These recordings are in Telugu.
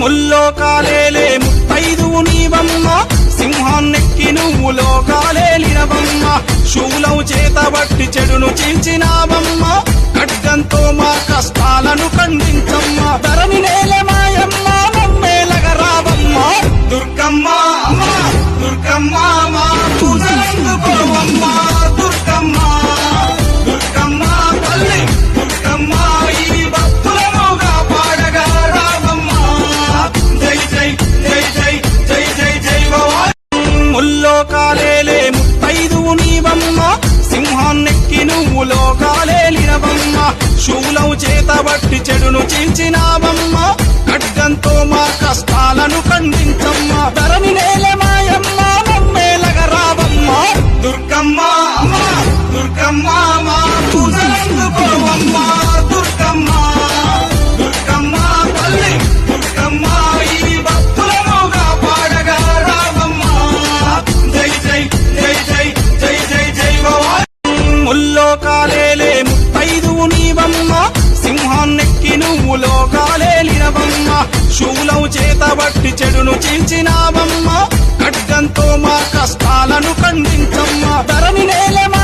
ముల్లోకాలేలే ముత్తైదువు నీవమ్మ. సింహాన్నెక్కి నువ్వు లోకాలేలినవమ్మ శూలం చేతబట్టి చెడును చీల్చినావమ్మ. ఖడ్గంతో మా కష్టాలను ఖండించమ్మ. ధరణి నేల సింహాన్నెక్కి నువ్వు లోకాలేలినవమ్మ శూలం చేతబట్టి చెడును చీల్చినావమ్మ. ఖడ్గంతో మా కష్టాలను ఖండించమ్మ శూలం చెడును చీల్చినావమ్మా. ఖడ్గంతో మా కష్టాలను ఖండించమ్మా. ధరణి నేల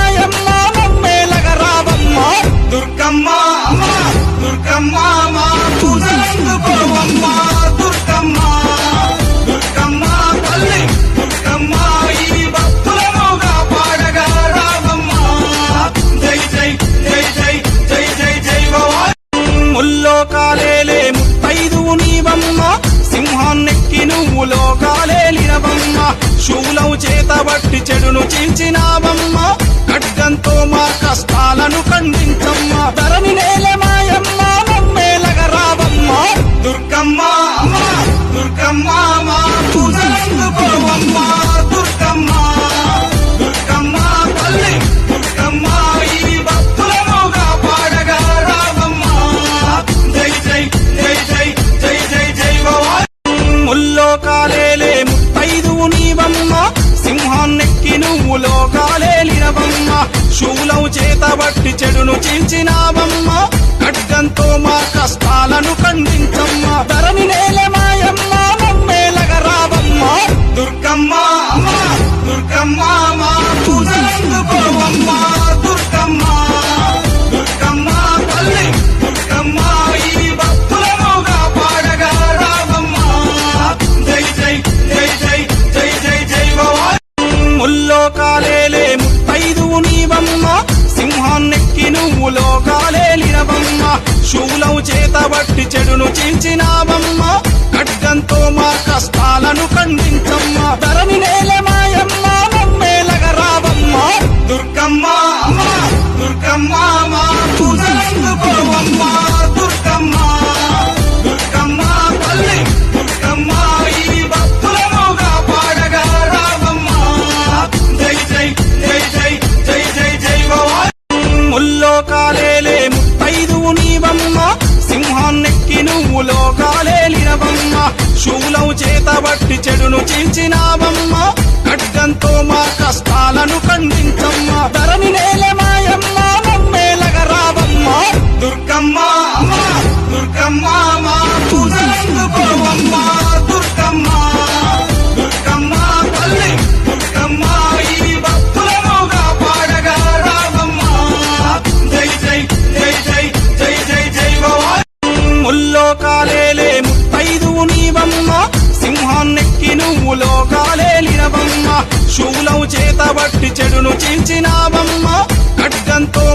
చేతబట్టి ఖడ్గంతో మా కష్టాలను ఖండించమ్మా. ధరణి నేల నువ్వు లోకాలేలినవమ్మ శూలం చేతబట్టి చెడును చీల్చినావమ్మ. ఖడ్గంతో మా కష్టాలను శూలం చేత బట్టి చెడును చీల్చినావమ్మ. ఖడ్గంతో మా కష్టాలను ఖండించమ్మ. ధరణి నేల మాయమ్మ నమ్మేలగ రావమ్మ దుర్గమ్మ అమ్మ దుర్గమ్మ. శూలం చేతబట్టి చెడును చీల్చినావమ్మ. ఖడ్గంతో మా కష్టాలను ఖండించమ్మ. ధరణి నేల మాయమ్మ మమ్మేలగ రావమ్మ. దుర్గమ్మ దుర్గమ్మ మా దుర్గమ్మ. దుర్గమ్మ తల్లి దుర్గమ్మ ఈ భక్తులముగా పాడగా రావమ్మ. జై జై జై జై జై జై జై శూలం చేతబట్టి చెడును చీల్చినావమ్మ. ఖడ్గంతో